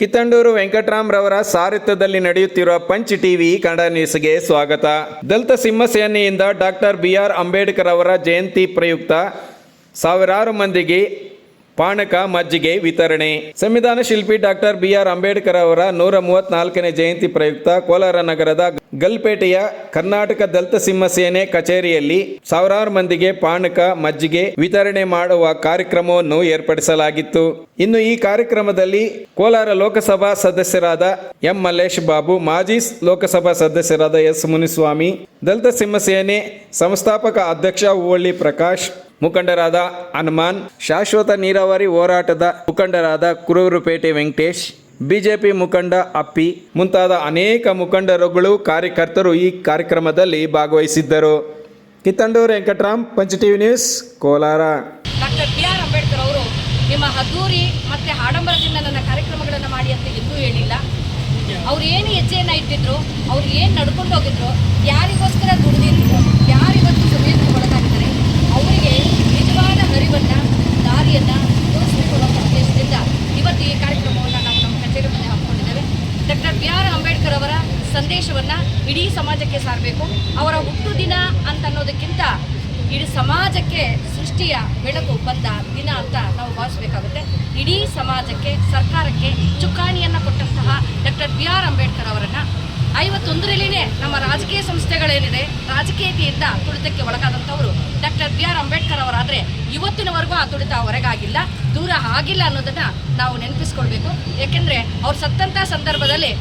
ಕಿತ್ತಂಡೂರು ವೆಂಕಟರಾಮ್ರವರ ಸಾರಥ್ಯದಲ್ಲಿ ನಡೆಯುತ್ತಿರುವ punch TV Kannada ನ್ಯೂಸ್ಗೆ ಸ್ವಾಗತ. ದಲಿತ ಸಿಂಹಸೇನೆಯಿಂದ ಡಾಕ್ಟರ್ ಬಿ ಆರ್ ಅಂಬೇಡ್ಕರ್ ಅವರ ಜಯಂತಿ ಪ್ರಯುಕ್ತ ಸಾವಿರಾರು ಮಂದಿಗೆ ಪಾನಕ ಮಜ್ಜಿಗೆ ವಿತರಣೆ. ಸಂವಿಧಾನ ಶಿಲ್ಪಿ ಡಾಕ್ಟರ್ ಬಿ ಆರ್ ಅಂಬೇಡ್ಕರ್ ಅವರ ನೂರ ಮೂವತ್ನಾಲ್ಕನೇ ಜಯಂತಿ ಪ್ರಯುಕ್ತ ಕೋಲಾರ ನಗರದ ಗಲ್ಪೇಟೆಯ ಕರ್ನಾಟಕ ದಲಿತ ಸಿಂಹ ಸೇನೆ ಕಚೇರಿಯಲ್ಲಿ ಸಾವಿರಾರು ಮಂದಿಗೆ ಪಾನಕ ಮಜ್ಜಿಗೆ ವಿತರಣೆ ಮಾಡುವ ಕಾರ್ಯಕ್ರಮವನ್ನು ಏರ್ಪಡಿಸಲಾಗಿತ್ತು. ಇನ್ನು ಈ ಕಾರ್ಯಕ್ರಮದಲ್ಲಿ ಕೋಲಾರ ಲೋಕಸಭಾ ಸದಸ್ಯರಾದ ಎಂ ಮಲ್ಲೇಶ್ ಬಾಬು, ಮಾಜಿ ಲೋಕಸಭಾ ಸದಸ್ಯರಾದ ಎಸ್ ಮುನಿಸ್ವಾಮಿ, ದಲಿತ ಸಿಂಹ ಸೇನೆ ಸಂಸ್ಥಾಪಕ ಅಧ್ಯಕ್ಷ ಹೂವಳ್ಳಿ ಪ್ರಕಾಶ್ ಮುಖಂಡರಾದ ಹನುಮಾನ್, ಶಾಶ್ವತ ನೀರಾವರಿ ಹೋರಾಟದ ಮುಖಂಡರಾದ ಕುರೂರುಪೇಟೆ ವೆಂಕಟೇಶ್, ಬಿಜೆಪಿ ಮುಖಂಡ ಅಪ್ಪಿ ಮುಂತಾದ ಅನೇಕ ಮುಖಂಡರುಗಳು ಕಾರ್ಯಕರ್ತರು ಈ ಕಾರ್ಯಕ್ರಮದಲ್ಲಿ ಭಾಗವಹಿಸಿದ್ದರು. Kittandur Venkataram, Pancha TV news, Kolar. Doctor B R Ambedkar ಅವರು ನಿಮ್ಮ ಅದ್ದೂರಿ ಮತ್ತೆ ಆಡಂಬರದಿಂದ ನನ್ನ ಕಾರ್ಯಕ್ರಮಗಳನ್ನು ಮಾಡಿ ಅಂತ ಎಂದೂ ಹೇಳಿಲ್ಲ. ಅವ್ರು ಏನು ಹೆಜ್ಜೆಯನ್ನು ಇಟ್ಟಿದ್ರು, ಅವ್ರು ಏನು ನಡ್ಕೊಂಡು ಹೋಗಿದ್ರು, ಯಾರಿಗೋಸ್ಕರ ದುಡಿದಿದ್ರು ಹರಿವನ್ನು ದಾರಿಯನ್ನು ತೋರಿಸಿಕೊಳ್ಳುವ ಉದ್ದೇಶದಿಂದ ಇವತ್ತು ಈ ಕಾರ್ಯಕ್ರಮವನ್ನು ನಾವು ನಮ್ಮ ಕಚೇರಿ ಮುಂದೆ ಡಾಕ್ಟರ್ ಬಿ ಆರ್ ಅಂಬೇಡ್ಕರ್ ಅವರ ಸಂದೇಶವನ್ನು ಇಡೀ ಸಮಾಜಕ್ಕೆ ಸಾರಬೇಕು. ಅವರ ಹುಟ್ಟು ದಿನ ಅಂತ ಅನ್ನೋದಕ್ಕಿಂತ ಇಡೀ ಸಮಾಜಕ್ಕೆ ಸೃಷ್ಟಿಯ ಬೆಳಕು ಬಂದ ದಿನ ಅಂತ ನಾವು ಭಾವಿಸಬೇಕಾಗುತ್ತೆ. ಇಡೀ ಸಮಾಜಕ್ಕೆ, ಸರ್ಕಾರಕ್ಕೆ ಚುಕ್ಕಾಣಿಯನ್ನು ಕೊಟ್ಟಂತಹ ಡಾಕ್ಟರ್ ಬಿ ಆರ್ ಅಂಬೇಡ್ಕರ್ ಅವರನ್ನು ಐವತ್ತೊಂದರಲ್ಲಿನೇ ನಮ್ಮ ರಾಜಕೀಯ ಸಂಸ್ಥೆಗಳೇನಿದೆ, ರಾಜಕೀಯತೆಯಿಂದ ತುಳಿತಕ್ಕೆ ಒಳಗಾದಂಥವರು ಡಾಕ್ಟರ್ ಬಿ ಆರ್ ಅಂಬೇಡ್ಕರ್ ಅವರಾದರೆ ಇವತ್ತಿನವರೆಗೂ ಆ ತುಳಿತ ಹೊರಗಾಗಿಲ್ಲ, ದೂರ ಆಗಿಲ್ಲ ಅನ್ನೋದನ್ನು ನಾವು ನೆನಪಿಸ್ಕೊಳ್ಬೇಕು. ಏಕೆಂದರೆ ಅವ್ರು ಸತ್ತಂಥ ಸಂದರ್ಭದಲ್ಲಿ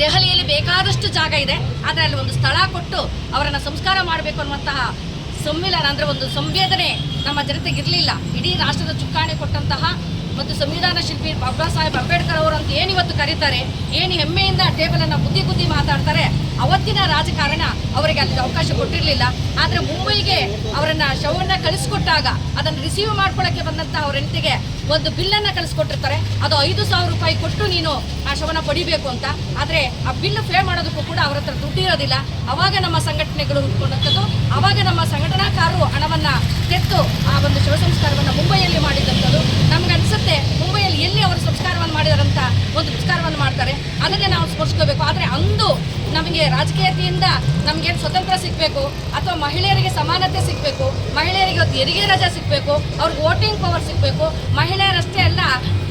ದೆಹಲಿಯಲ್ಲಿ ಬೇಕಾದಷ್ಟು ಜಾಗ ಇದೆ, ಆದರೆ ಅಲ್ಲಿ ಒಂದು ಸ್ಥಳ ಕೊಟ್ಟು ಅವರನ್ನು ಸಂಸ್ಕಾರ ಮಾಡಬೇಕು ಅನ್ನುವಂತಹ ಸಂವಿಧಾನ ಅಂದರೆ ಒಂದು ಸಂವೇದನೆ ನಮ್ಮ ಜನತೆಗೆ ಇರಲಿಲ್ಲ ಇಡೀ ರಾಷ್ಟ್ರದ ಚುಕ್ಕಾಣಿ ಕೊಟ್ಟಂತಹ ಮತ್ತು ಸಂವಿಧಾನ ಶಿಲ್ಪಿ ಬಾಬಾ ಸಾಹೇಬ್ ಅವರು ಅಂತ ಏನು ಇವತ್ತು ಕರೀತಾರೆ, ಏನು ಹೆಮ್ಮೆಯಿಂದ ಟೇಬಲನ್ನು ಬುದ್ಧಿ ಬುದ್ಧಿ ಮಾತಾಡ್ತಾರೆ, ಅವತ್ತಿನ ರಾಜಕಾರಣ ಅವರಿಗೆ ಅಲ್ಲಿ ಅವಕಾಶ ಕೊಟ್ಟಿರಲಿಲ್ಲ. ಆದರೆ ಮುಂಬೈಗೆ ಅವರನ್ನು ಶವವನ್ನು ಕಳಿಸ್ಕೊಟ್ಟಾಗ ಅದನ್ನು ರಿಸೀವ್ ಮಾಡ್ಕೊಳ್ಳೋಕ್ಕೆ ಬಂದಂಥ ಅವ್ರ ಹೆಂಡತಿಗೆ ಒಂದು ಬಿಲ್ಲನ್ನು ಕಳಿಸ್ಕೊಟ್ಟಿರ್ತಾರೆ. ಅದು ಐದು ಸಾವಿರ ರೂಪಾಯಿ ಕೊಟ್ಟು ನೀನು ಆ ಶವನ ಪಡಿಬೇಕು ಅಂತ. ಆದರೆ ಆ ಬಿಲ್ ಫೇ ಮಾಡೋದಕ್ಕೂ ಕೂಡ ಅವ್ರ ಹತ್ರ ದುಡ್ಡು ಇರೋದಿಲ್ಲ. ಅವಾಗ ನಮ್ಮ ಸಂಘಟನೆಗಳು ಹುಟ್ಕೊಂಡಂಥದ್ದು, ಅವಾಗ ನಮ್ಮ ಸಂಘಟನಾಕಾರರು ಹಣವನ್ನು ತೆತ್ತು ಆ ಒಂದು ಶವ ಸಂಸ್ಕಾರವನ್ನು ಮುಂಬೈಯಲ್ಲಿ ಮಾಡಿದಂಥದ್ದು. ನಮ್ಗೆ ಅನಿಸುತ್ತೆ ಮುಂಬೈಯಲ್ಲಿ ಎಲ್ಲಿ ಅವರು ಸಂಸ್ಕಾರವನ್ನು ಮಾಡಿದಾರಂತ ಒಂದು ಸಂಸ್ಕಾರವನ್ನು ಮಾಡ್ತಾರೆ, ಅದನ್ನೇ ನಾವು ಸ್ಮರಿಸ್ಕೋಬೇಕು. ಆದರೆ ಅಂದು ನಮಗೆ ರಾಜಕೀಯತೆಯಿಂದ ನಮಗೆ ಸ್ವತಂತ್ರ ಸಿಗಬೇಕು, ಅಥವಾ ಮಹಿಳೆಯರಿಗೆ ಸಮಾನತೆ ಸಿಗಬೇಕು, ಮಹಿಳೆಯರಿಗೆ ಇವತ್ತು ಹೆರಿಗೆ ರಜೆ ಸಿಗಬೇಕು, ಅವ್ರಿಗೆ ವೋಟಿಂಗ್ ಪವರ್ ಸಿಗಬೇಕು, ಮಹಿಳೆಯರಷ್ಟೇ ಅಲ್ಲ,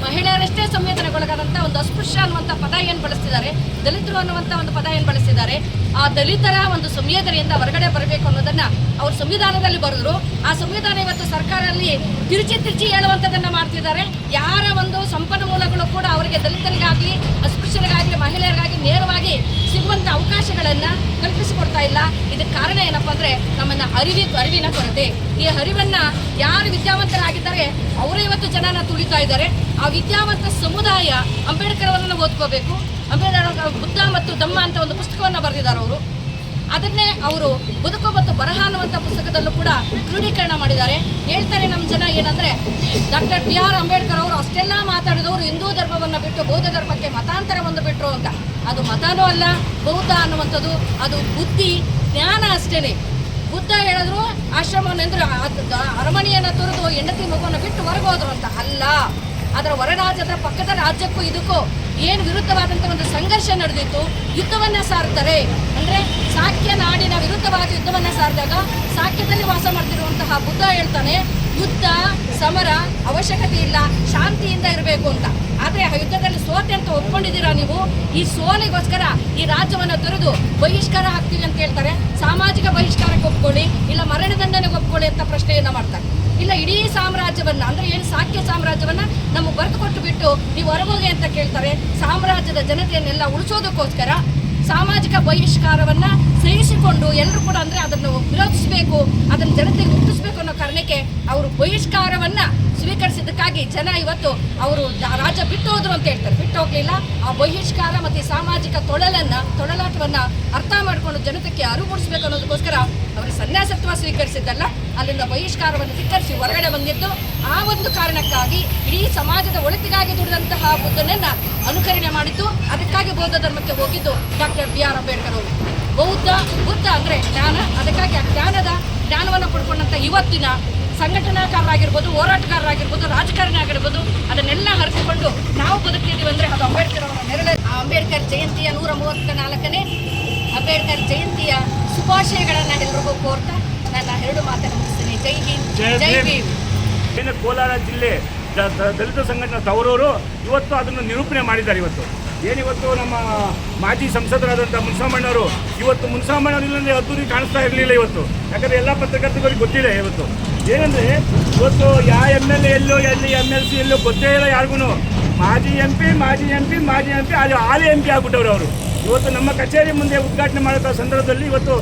ಮಹಿಳೆಯರಷ್ಟೇ ಸಂವೇದನೆಗೊಳಗಾದಂಥ ಒಂದು ಅಸ್ಪೃಶ್ಯ ಅನ್ನುವಂಥ ಪದ ಏನು ಬಳಸ್ತಿದ್ದಾರೆ? ದಲಿತರು ಅನ್ನುವಂಥ ಒಂದು ಪದ ಏನು ಬಳಸ್ತಿದ್ದಾರೆ? ಆ ದಲಿತರ ಒಂದು ಸಂವೇದನೆಯಿಂದ ಹೊರಗಡೆ ಬರಬೇಕು ಅನ್ನೋದನ್ನು ಅವರು ಸಂವಿಧಾನದಲ್ಲಿ ಬರೆದ್ರು. ಆ ಸಂವಿಧಾನ ಇವತ್ತು ಸರ್ಕಾರದಲ್ಲಿ ತಿರುಚಿ ತಿರುಚಿ ಹೇಳುವಂಥದ್ದನ್ನು ಮಾಡ್ತಿದ್ದಾರೆ. ಯಾರ ಒಂದು ಸಂಪನ್ಮೂಲಗಳು ಕೂಡ ಅವರಿಗೆ ದಲಿತರಿಗಾಗಿ ಅಸ್ಪೃಶ್ಯರಿಗಾಗಿ ಮಹಿಳೆಯರಿಗಾಗಿ ನೇರವಾಗಿ ಸಿಗುವಂಥ ಅವಕಾಶಗಳನ್ನು ಕಲ್ಪಿಸಿಕೊಡ್ತಾ ಇಲ್ಲ. ಇದಕ್ಕೆ ಕಾರಣ ಏನಪ್ಪ ಅಂದರೆ ನಮ್ಮನ್ನು ಅರಿವಿ, ಅರಿವಿನ ಕೊರತೆ. ಈ ಅರಿವನ್ನು ಯಾರು ವಿದ್ಯಾವಂತರಾಗಿದ್ದಾರೆ, ಅವರೇ ಇವತ್ತು ಜನನ ತುಳಿತಾ ಇದ್ದಾರೆ. ಆ ವಿದ್ಯಾವಂತ ಸಮುದಾಯ ಅಂಬೇಡ್ಕರ್ ಅವರನ್ನು ಓದ್ಕೋಬೇಕು. ಅಂಬೇಡ್ಕರ್ ಬುದ್ಧ ಮತ್ತು ದಮ್ಮ ಅಂತ ಒಂದು ಪುಸ್ತಕವನ್ನು ಬರೆದಿದ್ದಾರೆ ಅವರು. ಅದನ್ನೇ ಅವರು ಬದುಕು ಮತ್ತು ಬರಹ ಅನ್ನುವಂಥ ಪುಸ್ತಕದಲ್ಲೂ ಕೂಡ ಕ್ರೋಢೀಕರಣ ಮಾಡಿದ್ದಾರೆ. ಹೇಳ್ತಾರೆ ನಮ್ಮ ಜನ ಏನಂದ್ರೆ, ಡಾಕ್ಟರ್ ಬಿ ಆರ್ ಅಂಬೇಡ್ಕರ್ ಅವರು ಅಷ್ಟೆಲ್ಲ ಮಾತಾಡಿದವರು ಹಿಂದೂ ಧರ್ಮವನ್ನು ಬಿಟ್ಟು ಬೌದ್ಧ ಧರ್ಮಕ್ಕೆ ಮತಾಂತರವನ್ನು ಬಿಟ್ಟರು ಅಂತ. ಅದು ಮತನೂ ಅಲ್ಲ, ಬೌದ್ಧ ಅನ್ನುವಂಥದ್ದು, ಅದು ಬುದ್ಧಿ, ಜ್ಞಾನ ಅಷ್ಟೇನೆ. ಬುದ್ಧ ಹೇಳಿದ್ರು ಆಶ್ರಮವನ್ನೆಂದ್ರೆ ಅರಮನೆಯನ್ನು ತೊರೆದು ಹೆಂಡತಿ ಮಗುವನ್ನು ಬಿಟ್ಟು ಹೊರಗೋದ್ರು ಅಂತ. ಅಲ್ಲ ಅದರ ಹೊರ ಅದರ ಪಕ್ಕದ ರಾಜ್ಯಕ್ಕೂ ಇದಕ್ಕೂ ಏನು ವಿರುದ್ಧವಾದಂಥ ಒಂದು ಸಂಘರ್ಷ ನಡೆದಿತ್ತು, ಯುದ್ಧವನ್ನ ಸಾರ್ತಾರೆ. ಅಂದ್ರೆ ಸಾಕ್ಯ ನಾಡಿನ ವಿರುದ್ಧವಾದ ಯುದ್ಧವನ್ನ ಸಾರಿದಾಗ ಸಾಕ್ಯದಲ್ಲಿ ವಾಸ ಮಾಡ್ತಿರುವಂತಹ ಬುದ್ಧ ಹೇಳ್ತಾನೆ, ಯುದ್ಧ, ಸಮರ ಅವಶ್ಯಕತೆ ಇಲ್ಲ, ಶಾಂತಿಯಿಂದ ಇರಬೇಕು ಅಂತ. ಆದರೆ ಆ ಯುದ್ಧದಲ್ಲಿ ಸೋತೆ ಅಂತ ಒಪ್ಕೊಂಡಿದ್ದೀರಾ ನೀವು? ಈ ಸೋಲಿಗೋಸ್ಕರ ಈ ರಾಜ್ಯವನ್ನು ತೊರೆದು ಬಹಿಷ್ಕಾರ ಹಾಕ್ತೀವಿ ಅಂತ ಹೇಳ್ತಾರೆ. ಸಾಮಾಜಿಕ ಬಹಿಷ್ಕಾರಕ್ಕೆ ಒಪ್ಕೊಳ್ಳಿ, ಇಲ್ಲ ಮರಣದಂಡನೆಗೆ ಒಪ್ಕೊಳ್ಳಿ ಅಂತ ಪ್ರಶ್ನೆಯನ್ನ ಮಾಡ್ತಾರೆ. ಇಲ್ಲ ಇಡೀ ಸಾಮ್ರಾಜ್ಯವನ್ನ, ಅಂದ್ರೆ ಏನು ಸಾಕ್ಯ ಸಾಮ್ರಾಜ್ಯವನ್ನ ನಮಗೆ ಬರೆದು ಕೊಟ್ಟು ಬಿಟ್ಟು ನೀವು ಹೊರಗೋಗಿ ಅಂತ ಕೇಳ್ತಾರೆ. ಸಾಮ್ರಾಜ್ಯದ ಜನತೆಯನ್ನೆಲ್ಲ ಉಳಿಸೋದಕ್ಕೋಸ್ಕರ ಸಾಮಾಜಿಕ ಬಹಿಷ್ಕಾರವನ್ನ ಸಹಿಸಿಕೊಂಡು ಎಲ್ಲರೂ ಕೂಡ ಅಂದ್ರೆ ಅದನ್ನು ವಿರೋಧಿಸಬೇಕು, ಅದನ್ನು ಜನತೆಗೆ ಮುಟ್ಟಿಸಬೇಕು ಅನ್ನೋ ಕಾರಣಕ್ಕೆ ಅವರು ಬಹಿಷ್ಕಾರವನ್ನ ಸ್ವೀಕರಿಸಿದ್ದಕ್ಕಾಗಿ ಜನ ಇವತ್ತು ಅವರು ರಾಜ್ಯ ಬಿಟ್ಟು ಹೋದ್ರು ಅಂತ ಹೇಳ್ತಾರೆ. ಬಿಟ್ಟು ಹೋಗ್ಲಿಲ್ಲ. ಆ ಬಹಿಷ್ಕಾರ ಮತ್ತೆ ಸಾಮಾಜಿಕ ತೊಳಲನ್ನ, ತೊಳಲಾಟವನ್ನ ಅರ್ಥ ಮಾಡಿಕೊಂಡು ಜನತೆಗೆ ಅರಿವು ಮೂಡಿಸ್ಬೇಕು ಅನ್ನೋದಕ್ಕೋಸ್ಕರ ಅವರು ಸನ್ಯಾಸತ್ವ ಸ್ವೀಕರಿಸಿದ್ದಲ್ಲ. ಅಲ್ಲಿಂದ ಬಹಿಷ್ಕಾರವನ್ನು ಧಿಕ್ಕರಿಸಿ ಹೊರಗಡೆ ಬಂದಿದ್ದು. ಆ ಒಂದು ಕಾರಣಕ್ಕಾಗಿ ಇಡೀ ಸಮಾಜದ ಒಳಿತಿಗಾಗಿ ದುಡಿದಂತಹ ಬುದ್ಧನನ್ನ ಅನುಕರಣೆ ಮಾಡಿದ್ದು. ಅದಕ್ಕಾಗಿ ಬೌದ್ಧ ಧರ್ಮಕ್ಕೆ ಹೋಗಿದ್ದು ಡಾಕ್ಟರ್ ಬಿ ಆರ್ ಅಂಬೇಡ್ಕರ್ ಅವರು. ಬೌದ್ಧ, ಬುದ್ಧ ಅಂದ್ರೆ ಜ್ಞಾನ. ಅದಕ್ಕಾಗಿ ಆ ಜ್ಞಾನದ ಜ್ಞಾನವನ್ನು ಪಡ್ಕೊಂಡಂತ ಇವತ್ತಿನ ಸಂಘಟನಾಕಾರರಾಗಿರ್ಬೋದು ಹೋರಾಟಗಾರರಾಗಿರ್ಬೋದು ರಾಜಕಾರಣಿ ಆಗಿರ್ಬೋದು ಅದನ್ನೆಲ್ಲ ಹರಿಸಿಕೊಂಡು ನಾವು ಬದುಕಿದ್ದೀವಿ ಅಂದರೆ ಅದು ಅಂಬೇಡ್ಕರ್ ಅವರ ನೆರಳೆ. ಆ ಅಂಬೇಡ್ಕರ್ ಜಯಂತಿಯ ನೂರ ಮೂವತ್ತ ನಾಲ್ಕನೇ ಅಂಬೇಡ್ಕರ್ ಜಯಂತಿಯ ಶುಭಾಶಯಗಳನ್ನು ಎಲ್ರಿಗೂ ಕೋರ್ತಾ ನನ್ನ ಎರಡು ಮಾತನ್ನು ಮುಗಿಸ್ತೀನಿ ಜೈ ಹಿಂದ್ ಜೈ. ಭೀಮ್. ಕೋಲಾರ ಜಿಲ್ಲೆ ದಲಿತ ಸಂಘಟನೆ ತವರವರು ಇವತ್ತು ಅದನ್ನು ನಿರೂಪಣೆ ಮಾಡಿದ್ದಾರೆ ಇವತ್ತು. ಏನಿವತ್ತು ನಮ್ಮ ಮಾಜಿ ಸಂಸದರಾದಂಥ ಮುನ್ಸಾಮಣ್ಣವರು? ಇವತ್ತು ಮುನ್ಸಾಮಣ್ಣವ್ರು ಇಲ್ಲಂದ್ರೆ ಅದ್ದೂರಿ ಕಾಣಿಸ್ತಾ ಇರಲಿಲ್ಲ ಇವತ್ತು. ಯಾಕಂದರೆ ಎಲ್ಲ ಪತ್ರಕರ್ತರಿಗೆ ಗೊತ್ತಿದೆ ಇವತ್ತು. ಏನಂದರೆ, ಇವತ್ತು ಯಾವ ಎಂ ಎಲ್ ಎ ಎಲ್ಲೋ, ಎಲ್ಲಿ ಎಂ ಎಲ್ ಸಿ ಎಲ್ಲೋ ಗೊತ್ತೇ ಇಲ್ಲ ಯಾರಿಗೂ ಮಾಜಿ ಎಂ ಪಿ ಮಾಜಿ ಎಂ ಪಿ ಮಾಜಿ ಎಂ ಪಿ ಅದು ಆಲೆ ಎಂ ಪಿ ಆಗ್ಬಿಟ್ಟವ್ರು ಅವರು. ಇವತ್ತು ನಮ್ಮ ಕಚೇರಿ ಮುಂದೆ ಉದ್ಘಾಟನೆ ಮಾಡಿದ ಸಂದರ್ಭದಲ್ಲಿ ಇವತ್ತು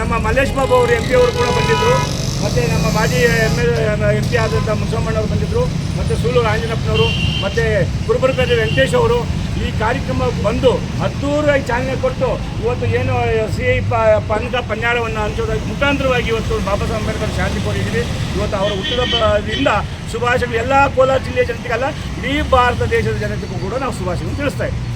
ನಮ್ಮ ಮಲ್ಲೇಶ್ ಬಾಬು ಅವರು ಎಂ ಪಿ ಅವರು ಕೂಡ ಬಂದಿದ್ದರು ಮತ್ತು ನಮ್ಮ ಮಾಜಿ ಎಂ ಎಲ್ ಎಂ ಪಿ ಆದಂಥ ಮುಸಮ್ಮಣ್ಣವರು ಬಂದಿದ್ದರು ಮತ್ತು ಸೂಲೂರು ಆಂಜನಪ್ಪನವರು ಮತ್ತು ಗುರುಬರ್ಗದ ವೆಂಕಟೇಶ್ ಅವರು ಈ ಕಾರ್ಯಕ್ರಮ ಬಂದು ಅದ್ದೂರಾಗಿ ಚಾಲನೆ ಕೊಟ್ಟು ಇವತ್ತು ಏನು ಸಿ ಐ ಪ ಪನ್ಯಾಳವನ್ನು ಹಂಚೋದಕ್ಕೆ ಮುಖಾಂತರವಾಗಿ ಇವತ್ತು ಬಾಬಾ ಸಾಹೇಬ್ ಅಂಬೇಡ್ಕರ್ ಶಾಂತಿ ಕೋರಿದ್ದೀವಿ. ಇವತ್ತು ಅವರ ಹುಟ್ಟುಹಬ್ಬದಿಂದ ಶುಭಾಶಯ ಎಲ್ಲ ಕೋಲಾರ ಜಿಲ್ಲೆಯ ಜನತೆಗಲ್ಲ, ಇಡೀ ಭಾರತ ದೇಶದ ಜನತೆಗೂ ಕೂಡ ನಾವು ಶುಭಾಶಯ ತಿಳಿಸ್ತಾ ಇದ್ದೀವಿ.